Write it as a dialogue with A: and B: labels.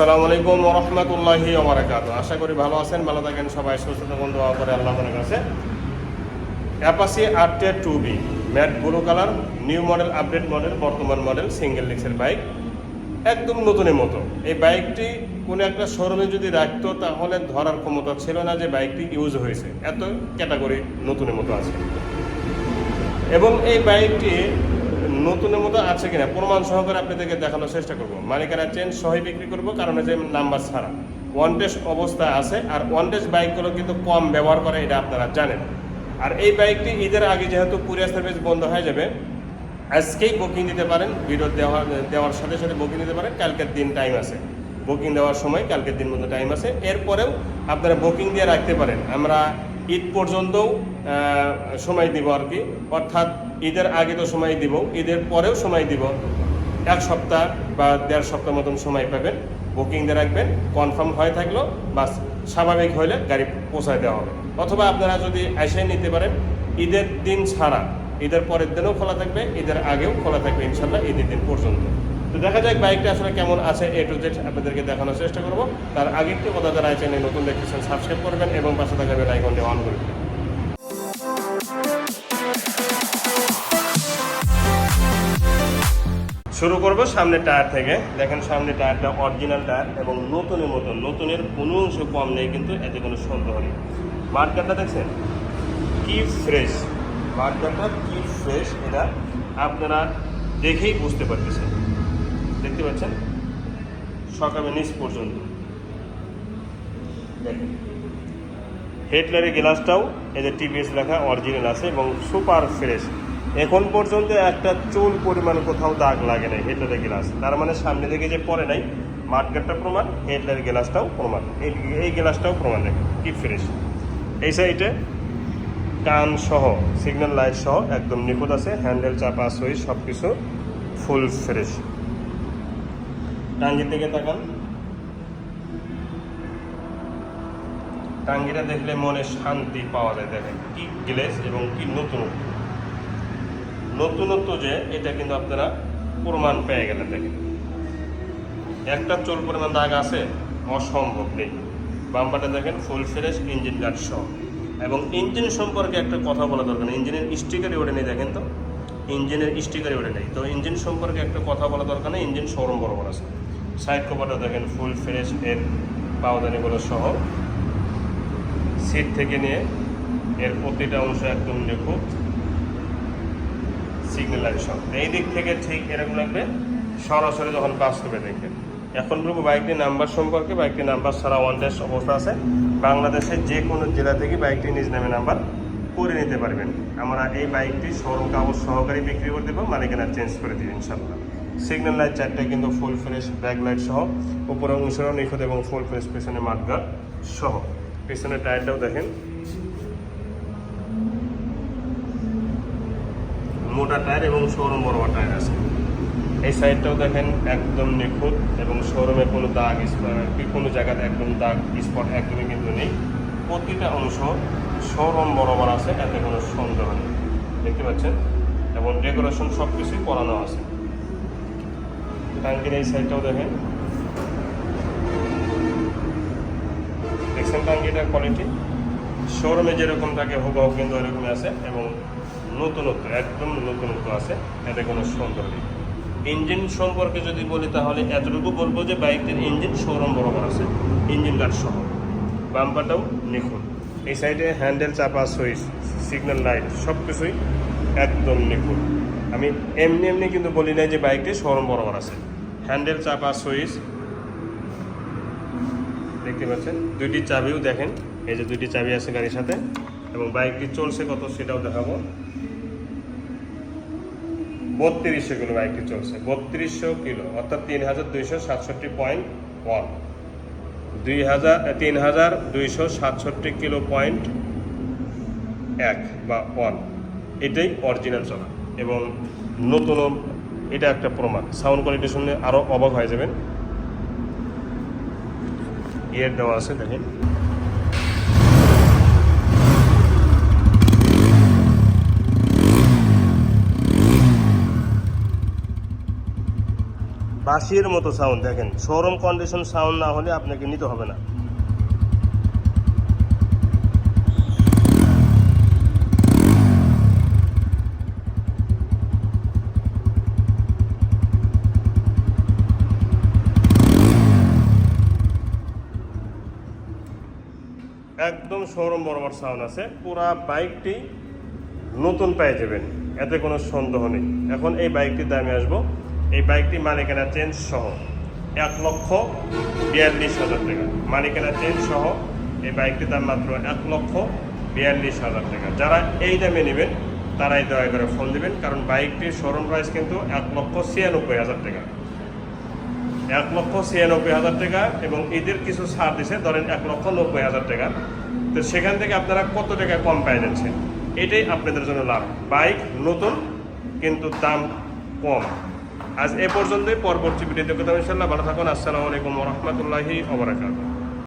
A: আসসালামু আলাইকুম রহমতুল্লাহি ওবরাকাত আশা করি ভালো আছেন, ভালো থাকেন সবাই সুস্থ দোয়া করে আল্লাহ তাআলার কাছে। Apache RT two V matt blue colour new model update model বর্তমান মডেল সিঙ্গেল ডিক্সের বাইক একদম নতুনের মতো। এই বাইকটি কোনো একটা শোরুমে যদি রাখতো, তাহলে ধরার ক্ষমতা ছিল না যে বাইকটি ইউজ হয়েছে। এত ক্যাটাগরি নতুনের মতো আছে। এবং এই বাইকটি নতুনের মতো আছে কিনা, প্রমাণ সহকারে আপনাদেরকে দেখানোর চেষ্টা করব। মালিকানা চেন সহি বিক্রি করব, কারণ যে নাম্বার ছাড়া। ওয়ান টেস্ট অবস্থায় আছে, আর ওয়ান বাইকগুলো কিন্তু কম ব্যবহার করে, এটা আপনারা জানেন। আর এই বাইকটি ঈদের আগে যেহেতু কুরিয়ার সার্ভিস বন্ধ হয়ে যাবে, আজকেই বুকিং দিতে পারেন। ভিডিও দেওয়ার দেওয়ার সাথে সাথে বুকিং দিতে পারেন, কালকের দিন টাইম আছে। বুকিং দেওয়ার সময় কালকের দিন মতো টাইম আছে। এরপরেও আপনারা বুকিং দিয়ে রাখতে পারেন। আমরা ঈদ পর্যন্তও সময় দিব আর কি। অর্থাৎ ঈদের আগে তো সময় দিব, ঈদের পরেও সময় দিব। এক সপ্তাহ বা দেড় সপ্তাহ মতন সময় পাবেন বুকিং দিয়ে রাখবেন কনফার্ম হয়ে থাকল, বাস স্বাভাবিক হলে গাড়ি পৌঁছায় দেওয়া হবে। অথবা আপনারা যদি এসে নিতে পারেন, ঈদের দিন ছাড়া, ঈদের পরের দিনও খোলা থাকবে, ঈদের আগেও খোলা থাকবে ইনশাল্লাহ ঈদের দিন পর্যন্ত। তো দেখা যাক বাইকটা আসলে কেমন আছে, এ টু জেড আপনাদেরকে দেখানোর চেষ্টা করব। তার আগে একটু কথা যারা চ্যানেল নতুন দেখতেছেন সাবস্ক্রাইব করবেন এবং পাশে থাকা বেল আইকনটি অন করে শুরু করব সামনে টায়ার থেকে। দেখেন সামনে টায়ারটা অরিজিনাল টায়ার এবং নতুনের মতন নতুনের কোনো অংশ কম নেই, কিন্তু এতে কোনো সন্দেহ নেই। মার্কারটা দেখছেন? কি ফ্রেশ মার্কারটা কি ফ্রেশ এটা আপনারা দেখেই বুঝতে পারতেছেন। দেখতে পাচ্ছেন? সকালে নিচ পর্যন্ত। দেখেন। হেডলারের গ্লাসটাও যে টিভিএস লেখা অরিজিনাল আছে এবং সুপার ফ্রেশ এখন পর্যন্ত একটা চুল পরিমাণ কোথাও দাগ লাগে নাই হেডলারের গ্লাস তার মানে সামনে থেকে যে পরে নাই মার্কেটটা প্রমাণ হেডলারের গ্লাসটাও প্রমাণ। এই এই গ্লাসটাও প্রমাণ দেখেন কি ফ্রেশ এই সাইডে কান সহ সিগন্যাল লাইট সহ একদম নিখুঁত আছে হ্যান্ডেল চাপা সই সব কিছু ফুল ফ্রেশ টাঙ্গির দিকে তাকান। টাঙ্গিটা দেখলে মনে শান্তি পাওয়া যায়, দেখেন কি গ্লেস এবং কি নতুনত্ব নতুনত্ব যে, এটা কিন্তু আপনারা প্রমাণ পেয়ে গেলেন দেখেন। একটা চোল পরিমাণ দাগ আছে, অসম্ভব নেই। বাম্পারটা দেখেন, ফুল ফ্রেশ ইঞ্জিন গার্ড সহ। এবং ইঞ্জিন সম্পর্কে একটা কথা বলা দরকার ইঞ্জিনের স্টিকারই ওঠে নেই, দেখেন তো। ইঞ্জিনের স্টিকারই ওঠে নেই। তো ইঞ্জিন সম্পর্কে একটা কথা বলা দরকার নেই, ইঞ্জিন শোরুম বরাবর আছে। সাইড কভারটা দেখেন, ফুল ফ্রেশ এর পাওদানিগুলো সহ। সিট থেকে নিয়ে এর প্রতিটা অংশ একদম নিখুঁত। সিগন্যাল সব এই দিক থেকে ঠিক এরকম লাগবে, সরাসরি যখন বাস্তবে দেখবেন এখন বলব বাইকটির নাম্বার সম্পর্কে বাইকটির নাম্বার ছাড়া ওয়ান ডেস অবস্থা আছে। বাংলাদেশের যে কোনো জেলা থেকে বাইকটি নিজ নামে নাম্বার করে নিতে পারবেন। আমরা এই বাইকটি শোরুম কাগজ সহকারী বিক্রি করে দেবো, মালিকানা চেঞ্জ করে দিই ইনশাল্লাহ সিগন্যাল লাইট চারটে কিন্তু ফুল ফ্রেশ ব্যাক লাইট সহ, উপরে অংশটাও নিখুঁত এবং ফুল ফ্রেশ পেছনে মাঠগার্ড সহ। পেছনের টায়ারটাও দেখেন। মোটা টায়ার এবং শোরুম বড় টায়ার আছে। এই সাইডটাও দেখেন একদম নিখুঁত এবং শোরুমে কোনো দাগ কোনো জায়গাতে একদম দাগ স্পট একদমই কিন্তু নেই। প্রতিটা অংশ শোরুম বরাবর আছে, এতে কোনো সন্দেহ নেই। দেখতে পাচ্ছেন? এবং ডেকোরেশন সব কিছুই করানো আছে। ট্যাঙ্কির এই সাইডটাও দেখেন। দেখছেন ট্যাঙ্কিটার কোয়ালিটি শোরুমে যেরকম থাকে, হুবহু কিন্তু এরকমই আছে এবং নতুনত্ব, একদম নতুনত্ব আছে, এতে কোনো সন্দেহ নেই। ইঞ্জিন সম্পর্কে যদি বলি তাহলে এতটুকু বলব যে বাইকটির ইঞ্জিন শোরুম বরাবর আছে, ইঞ্জিন গার্ড সহ। বাম্পারটাও নিখুঁত। এই সাইডে হ্যান্ডেল চাপা, সুইচ, সিগন্যাল লাইট সব কিছুই একদম নিখুঁত। আমি এমনি এমনি কিন্তু বলি নাই যে বাইকটি শোরুম বরাবর আছে। হ্যান্ডেল চাপা, সুইচ, দেখতে পাচ্ছেন? দুইটি চাবিও দেখেন। এই যে দুইটি চাবি আছে গাড়ির সাথে এবং বাইকটি চলছে কত সেটাও দেখাবো। বত্রিশশো কিলো বাইকটি চলছে, বত্রিশশো কিলো, অর্থাৎ তিন হাজার দুইশো সাতষট্টি পয়েন্ট ওয়ান। দুই হাজার তিন হাজার দুইশো সাতষট্টি কিলো পয়েন্ট এক বা ওয়ান। এটাই অরিজিনাল চলা এবং নতুন, এটা একটা প্রমাণ। সাউন্ড কোয়ালিটি শুনলে আরও অবাক হয়ে যাবেন। ইয়ার দেওয়া আছে, দেখেন। বাসির মতো সাউন্ড দেখেন। শোরুম কন্ডিশন সাউন্ড না হলে আপনাকে নিতে হবে না। একদম শোরুম বরাবর সাউন্ড আছে। পুরা বাইকটি নতুন পেয়ে যাবেন। এতে কোনো সন্দেহ নেই। এখন এই বাইকটির দামে আসব। এই বাইকটি মালিকানা চেঞ্জ সহ এক লক্ষ বিয়াল্লিশ হাজার টাকা। মালিকানা চেঞ্জ সহ এই বাইকটি দাম মাত্র এক লক্ষ বিয়াল্লিশ হাজার টাকা। যারা এই দামে নেবেন, তারাই দয়া করে ফোন দিবেন, কারণ বাইকটির শোরুম প্রাইস কিন্তু এক লক্ষ ছিয়ানব্বই হাজার টাকা। এক লক্ষ ছিয়ানব্বই হাজার টাকা এবং ঈদের কিছু ছাড় দিছে, ধরেন এক লক্ষ নব্বই হাজার টাকা। তো সেখান থেকে আপনারা কত টাকা কম পেয়ে যাচ্ছেন এটাই আপনাদের জন্য লাভ। বাইক নতুন, কিন্তু দাম কম। আজ এ পর্যন্তই পরবর্তী ভিডিওতে কথা ইনশাল্লাহ ভালো থাকুন। আসসালামু আলাইকুম রহমতুল্লাহি